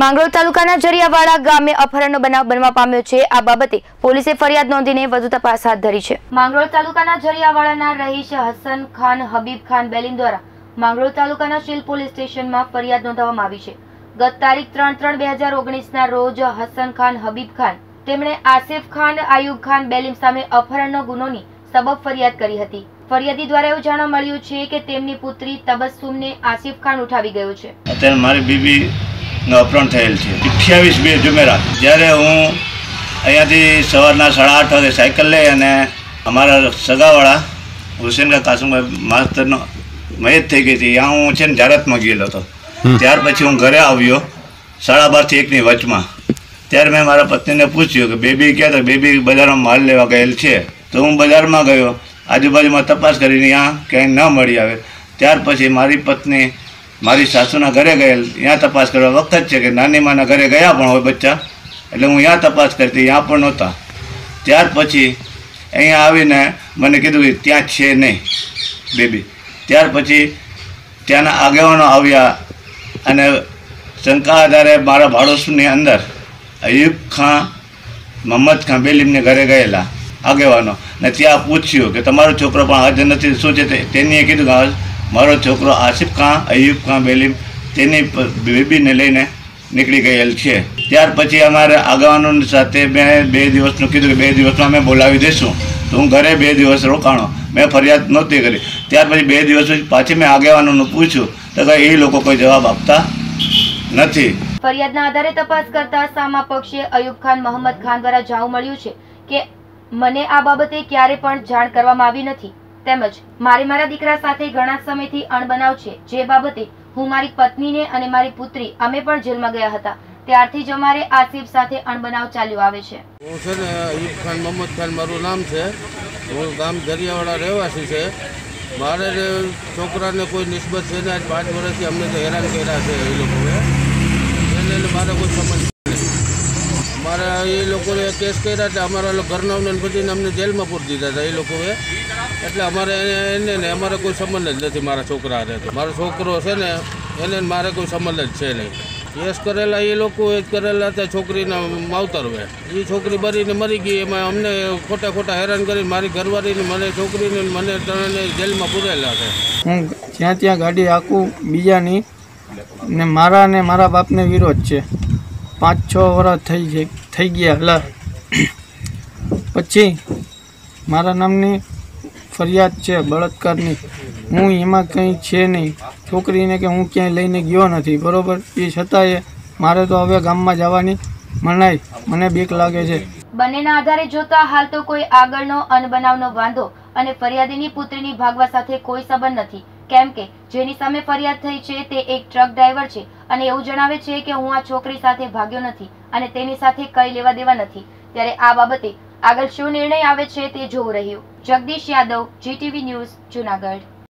માંગરોળ તાલુકાના જરિયાવાડા ગામે અપહરણનો બનાવ બનવા પામ્યો છે. આ બાબતે પોલીસે ફરિયાદ નોંધીને વધુ તપાસ હાથ ધરી છે. માંગરોળ તાલુકાના જરિયાવાડાના રહીશ હસન ખાન હબીબ ખાન બેલીમ દ્વારા માંગરોળ તાલુકાના શીલ પોલીસ સ્ટેશનમાં ફરિયાદ નોંધાવવામાં આવી છે. ગત તારીખ ત્રણ ત્રણ બે હજાર ઓગણીસના રોજ હસન ખાન હબીબ ખાન તેમણે આસિફ ખાન આયુબ ખાન બેલીમ સામે અપહરણનો ગુનોની સબબ ફરિયાદ કરી હતી. ફરિયાદી દ્વારા એવું જાણવા મળ્યું છે કે તેમની પુત્રી તબસ્સુમને આસિફ ખાન ઉઠાવી ગયો છે. અત્યારે મારી બીબીનું અપહરણ થયેલ છે. અઠ્યાવીસ બે જુમેરા. જ્યારે હું અહીંયાથી સવારના સાડા આઠ વાગે સાયકલ લઈ અને અમારા સગાવાળા હુસેનકા કાસુમભાઈ માસ્તરનો મયત થઈ ગઈ હતી. ત્યાં હું છે ને જારતમાં ગયેલો હતો. ત્યાર પછી હું ઘરે આવ્યો સાડા બારથી એકની વચમાં. ત્યારે મેં મારા પત્નીને પૂછ્યું કે બેબી ક્યાં તો બેબી બજારમાં માલ લેવા ગયેલ છે? તો હું બજારમાં ગયો. આજુબાજુમાં તપાસ કરીને ત્યાં ક્યાંય ન મળી આવે. ત્યાર પછી મારી પત્ની મારી સાસુના ઘરે ગયેલ. ત્યાં તપાસ કરવા વખત છે કે નાની માના ઘરે ગયા પણ હોય બચ્ચા. એટલે હું ત્યાં તપાસ કરતી ત્યાં પણ નહોતા. ત્યાર પછી અહીંયા આવીને મને કીધું કે ત્યાં છે નહીં, બેબી. ત્યાર પછી ત્યાંના આગેવાનો આવ્યા અને શંકા આધારે મારા ભાડોશની અંદર અયુબ ખાં મોહમ્મદ ખાન બેલીમને ઘરે ગયેલા આગેવાનો. ને ત્યાં પૂછ્યું કે તમારો છોકરો પણ હાજર નથી, શું છે તેનીએ કીધું કે મારો છોકરો આસિફ ખાં, અયુબ ખાં બેલીમ, તેની બેબીને લઈને નીકળી ગયેલ છે. ત્યાર પછી અમારે આગેવાનો સાથે મેં બે દિવસનું કીધું કે બે દિવસમાં અમે બોલાવી દઈશું. તો હું ઘરે બે દિવસ રોકાણો. મેં ફરિયાદ નહોતી કરી. ત્યાર પછી બે દિવસ પછી પાછી મેં આગેવાનોનું પૂછ્યું. તો કે એ લોકો કોઈ જવાબ આપતા નથી. ફરિયાદના આધારે તપાસ કરતા સામા પક્ષે અયુબ ખાન, મોહમ્મદ ખાન દ્વારા જાણવા મળ્યું છે કે મને આ બાબતે ક્યારે પણ જાણ કરવામાં આવી નથી. તેમજ મારે મારા દીકરા સાથે ઘણા સમયથી અણબનાવ છે. જે બાબતે હું મારી પત્નીને અને મારી પુત્રી અમે પણ જેલમાં ગયા હતા. ત્યારથી જ અમારે આસિફ સાથે અણબનાવ ચાલ્યો આવે છે. હું છે ને અયુબ ખાન, મોહમ્મદ ખાન મારું નામ છે. હું ગામ દરિયાવાડા રહેવાસી છે. મારે છોકરાને કોઈ નિસ્બત છે ને આજ પાંચ વર્ષથી અમને તો હેરાન કર્યા છે એ લોકોએ. એને મારે કોઈ સમજ એ લોકોએ કેસ કર્યા હતા અમારા ઘરના ઘરનાઓને બધીને અમને જેલમાં પૂરી દીધા હતા એ લોકોએ. એટલે અમારે એને ને અમારે કોઈ સંબંધ જ નથી મારા છોકરા હારે મારો છોકરો છે ને, એને મારે કોઈ સંબંધ જ છે નહીં. કેસ કરેલા એ લોકો જ કરેલા હતા છોકરીના માવતરવે એ છોકરી બરીને મરી ગઈ, એમાં અમને ખોટા ખોટા હેરાન કરીને મારી ઘરવાળીને મને, છોકરીને મને ત્રણેને જેલમાં પૂરેલા છે. હું જ્યાં ત્યાં ગાડી આખું બીજાની ને મારા ને મારા બાપને વિરોધ છે. પાંચ છ વર્ષ થઈ છે. થઈ ગયા. હલા પછી મારા નામની ફરિયાદ છે બળાત્કારની. હું એમાં કંઈ છે નહીં. છોકરીને કે હું ક્યાંય લઈને ગયો નથી. બરાબર? એ છતાંય મારે તો હવે ગામમાં જવાની મનાય મને બીક લાગે છે. બંનેના આધારે જોતા હાલ તો કોઈ આગળનો અનબનાવનો વાંધો અને ફરિયાદીની પુત્રીની ભાગવા સાથે કોઈ સંબંધ નથી. કેમ કે જેની સામે ફરિયાદ થઈ છે તે એક ટ્રક ડ્રાઈવર છે અને એવું જણાવે છે કે હું આ છોકરી સાથે ભાગ્યો નથી. અને તેની સાથે કઈ લેવા દેવા નથી. ત્યારે આ બાબતે આગળ શું નિર્ણય આવે છે તે જોવું રહ્યું. Jagdish Yadav GTV news Junagadh.